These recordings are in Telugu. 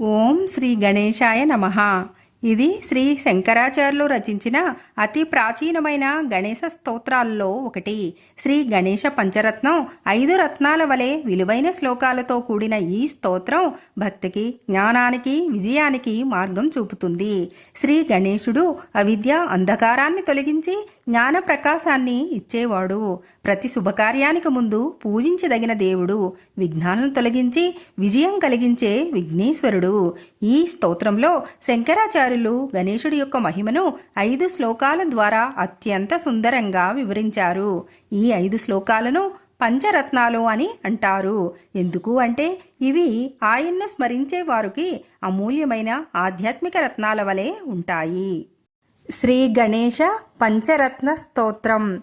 ఓం శ్రీ గణేశాయ నమ. ఇది శ్రీ శంకరాచార్యులు రచించిన అతి ప్రాచీనమైన గణేశ స్తోత్రాల్లో ఒకటి. శ్రీ గణేశ పంచరత్నం ఐదు రత్నాల వలె విలువైన శ్లోకాలతో కూడిన ఈ స్తోత్రం భక్తికి జ్ఞానానికి విజయానికి మార్గం చూపుతుంది. శ్రీ గణేశుడు అవిద్య అంధకారాన్ని తొలగించి జ్ఞాన ప్రకాశాన్ని ఇచ్చేవాడు. ప్రతి శుభకార్యానికి ముందు పూజించదగిన దేవుడు. విఘ్నాలను తొలగించి విజయం కలిగించే విఘ్నేశ్వరుడు. ఈ స్తోత్రంలో శంకరాచార్యులు గణేశుడి యొక్క మహిమను ఐదు శ్లోకాల ద్వారా అత్యంత సుందరంగా వివరించారు. ఈ ఐదు శ్లోకాలను పంచరత్నాలు అని అంటారు. ఎందుకు అంటే ఇవి ఆయన్ను స్మరించే వారికి అమూల్యమైన ఆధ్యాత్మిక రత్నాల వలె ఉంటాయి. శ్రీ గణేశ పంచరత్న స్తోత్రం.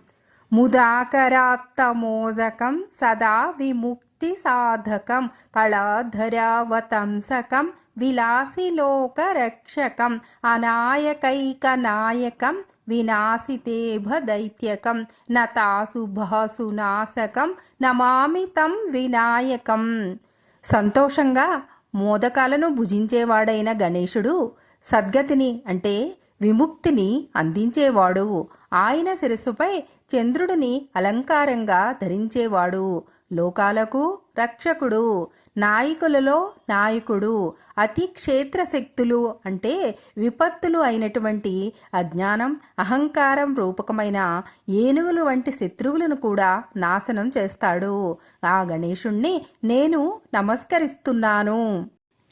ముదాకరాత్తమోదకం సదా విముక్తి సాధకం. కళాధరావతంసకం విలాసిలోకరక్షకం. అనాయకైకనాయకం వినాశితేభ దైత్యకం. నతాశుభాసునాశకం నమామి తం వినాయకం. సంతోషంగా మోదకాలను భుజించేవాడైన గణేశుడు సద్గతిని అంటే విముక్తిని అందించేవాడు ఆయన శిరస్సుపై చంద్రుడిని అలంకారంగా ధరించేవాడు. లోకాలకు రక్షకుడు నాయకులలో నాయకుడు అతి క్షేత్ర శక్తులు అంటే విపత్తులు అయినటువంటి అజ్ఞానం అహంకారం రూపకమైన ఏనుగులు వంటి శత్రువులను కూడా నాశనం చేస్తాడు. ఆ గణేశుణ్ణి నేను నమస్కరిస్తున్నాను.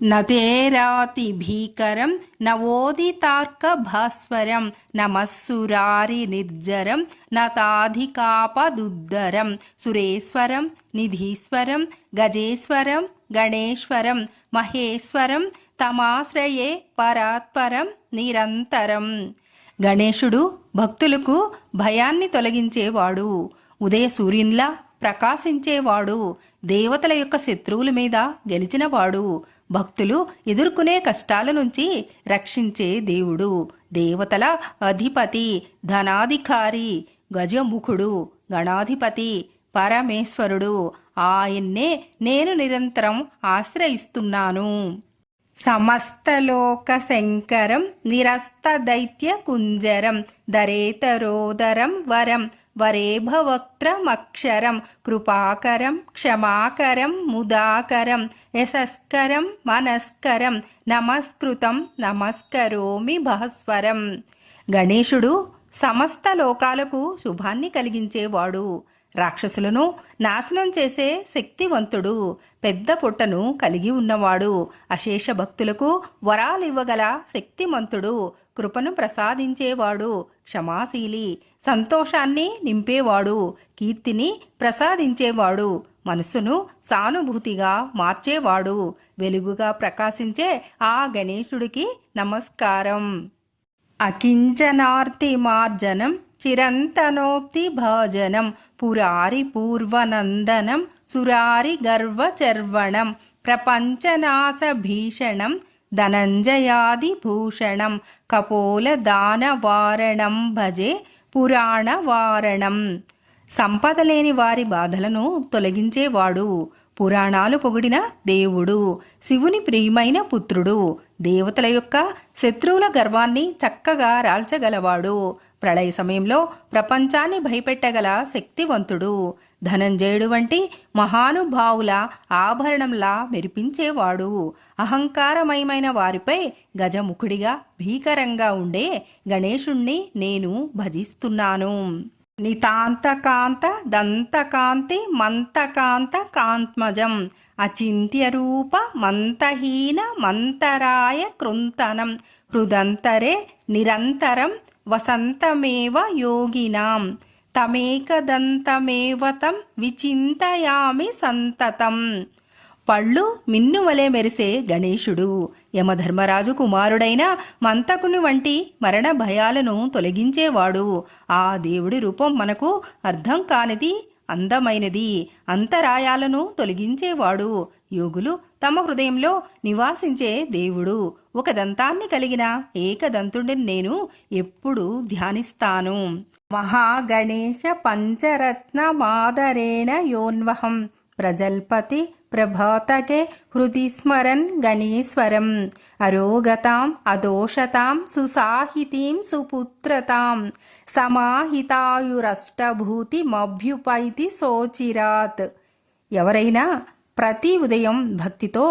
నదేరాతి భీకరం నవోదితార్క భాస్వరం నమస్సురారి నిర్జరం నతాధికాపదుద్దరం సురేశ్వరం నిధీశ్వరం గజేశ్వరం గణేశ్వరం మహేశ్వరం తమాశ్రయే పరాత్పరం నిరంతరం. గణేశుడు భక్తులకు భయాన్ని తొలగించేవాడు ఉదయ సూర్యునిలా ప్రకాశించేవాడు దేవతల యొక్క శత్రువుల మీద గెలిచినవాడు. భక్తులు ఎదుర్కొనే కష్టాల నుంచి రక్షించే దేవుడు. దేవతల అధిపతి ధనాధికారి గజముఖుడు గణాధిపతి పరమేశ్వరుడు. ఆయన్నే నేను నిరంతరం ఆశ్రయిస్తున్నాను. సమస్తలోక శంకరం నిరస్త దైత్య కుంజరం దరేతరోదరం వరం. వరేభవక్త్రమక్షరం కృపాకరం క్షమాకరం ముదాకరం యశస్కరం మనస్కరం నమస్కృతం నమస్కరోమి భాస్వరం. గణేశుడు సమస్త లోకాలకు శుభాన్ని కలిగించేవాడు. రాక్షసులను నాశనం చేసే శక్తివంతుడు పెద్ద పొట్టను కలిగి ఉన్నవాడు. అశేష భక్తులకు వరాలివ్వగల శక్తిమంతుడు కృపను ప్రసాదించేవాడు క్షమాశీలి సంతోషాన్ని నింపేవాడు కీర్తిని ప్రసాదించేవాడు మనస్సును సానుభూతిగా మార్చేవాడు. వెలుగుగా ప్రకాశించే ఆ గణేశుడికి నమస్కారం. అకించనార్తి మార్జనం చిరంతనోక్తి భాజనం పురారి పూర్వనందనం సురారి గర్వచర్వణం ప్రపంచనాశ భీషణం ధనంజయాదిభూషణం కపోలదానవారణం భజే పురాణవారణం. సంపద లేని వారి బాధలను తొలగించేవాడు. పురాణాలు పొగిడిన దేవుడు. శివుని ప్రియమైన పుత్రుడు. దేవతల యొక్క శత్రువుల గర్వాన్ని చక్కగా రాల్చగలవాడు. ప్రళయ సమయంలో ప్రపంచాన్ని భయపెట్టగల శక్తివంతుడు. ధనంజయుడు వంటి మహానుభావుల ఆభరణంలా మెరిపించేవాడు. అహంకారమయమైన వారిపై గజముఖుడిగా భీకరంగా ఉండే గణేశుణ్ణి నేను భజిస్తున్నాను. నితాంతకాంత దంతకాంతి మంతకాంత కాంత్మజం అచింత్యరూప మంతహీన మంతరాయ కృంతనం హృదంతరే నిరంతరం వసంతమేవ యోగినాం తమేకదంతమేవ తం విచింతయామి సంతతం. పళ్ళు మిన్నువలే మెరిసే గణేశుడు యమధర్మరాజు కుమారుడైన మంతకుని వంటి మరణ భయాలను తొలగించేవాడు. ఆ దేవుడి రూపం మనకు అర్థం కానిది అందమైనది అంతరాయాలను తొలగించేవాడు. యోగులు తమ హృదయంలో నివాసించే దేవుడు. ఒక దంతాన్ని కలిగిన ఏకదంతుడిని నేను ఎప్పుడు ధ్యానిస్తాను. మహాగణేశ పంచరత్న మాదరేణ యోన్వహం. ప్రజల్పతి ప్రభాతకే హృది స్మరన్ గణేశ్వరం. అరోగతాం అదోషతాం సుసాహితీం సుపుత్రతాం. సమాహితాయురష్టభూతి మభ్యుపైతి సోచిరాత్ ఎవరైనా ప్రతి ఉదయం భక్తితో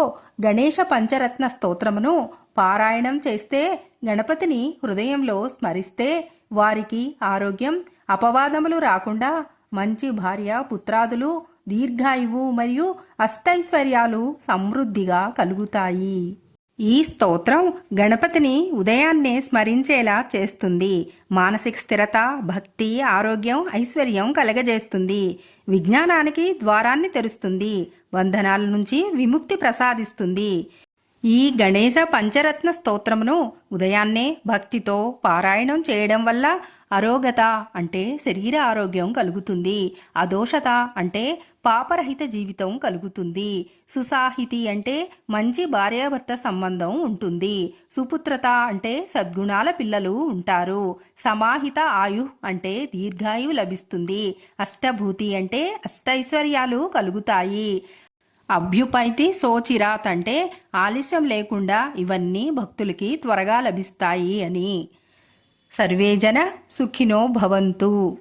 గణేష పంచరత్న స్తోత్రమును పారాయణం చేస్తే గణపతిని హృదయంలో స్మరిస్తే వారికి ఆరోగ్యం అపవాదములు రాకుండా మంచి భార్య పుత్రాదులు దీర్ఘాయువు మరియు అష్టైశ్వర్యాలు సమృద్ధిగా కలుగుతాయి. ఈ స్తోత్రం గణపతిని ఉదయాన్నే స్మరించేలా చేస్తుంది. మానసిక స్థిరత భక్తి ఆరోగ్యం ఐశ్వర్యం కలగజేస్తుంది. విజ్ఞానానికి ద్వారాన్ని తెరుస్తుంది. బంధనాల నుంచి విముక్తి ప్రసాదిస్తుంది. ఈ గణేశ పంచరత్న స్తోత్రమును ఉదయాన్నే భక్తితో పారాయణం చేయడం వల్ల అరోగత అంటే శరీర ఆరోగ్యం కలుగుతుంది. అదోషత అంటే పాపరహిత జీవితం కలుగుతుంది. సుసాహితి అంటే మంచి భార్యాభర్త సంబంధం ఉంటుంది. సుపుత్రత అంటే సద్గుణాల పిల్లలు ఉంటారు. సమాహిత ఆయు అంటే దీర్ఘాయువు లభిస్తుంది. అష్టభూతి అంటే అష్టైశ్వర్యాలు కలుగుతాయి. అభ్యుపైతి సోచిరాత్ అంటే ఆలస్యం లేకుండా ఇవన్నీ భక్తులకి త్వరగా లభిస్తాయి అని. సర్వేజన సుఖినో భవంతు.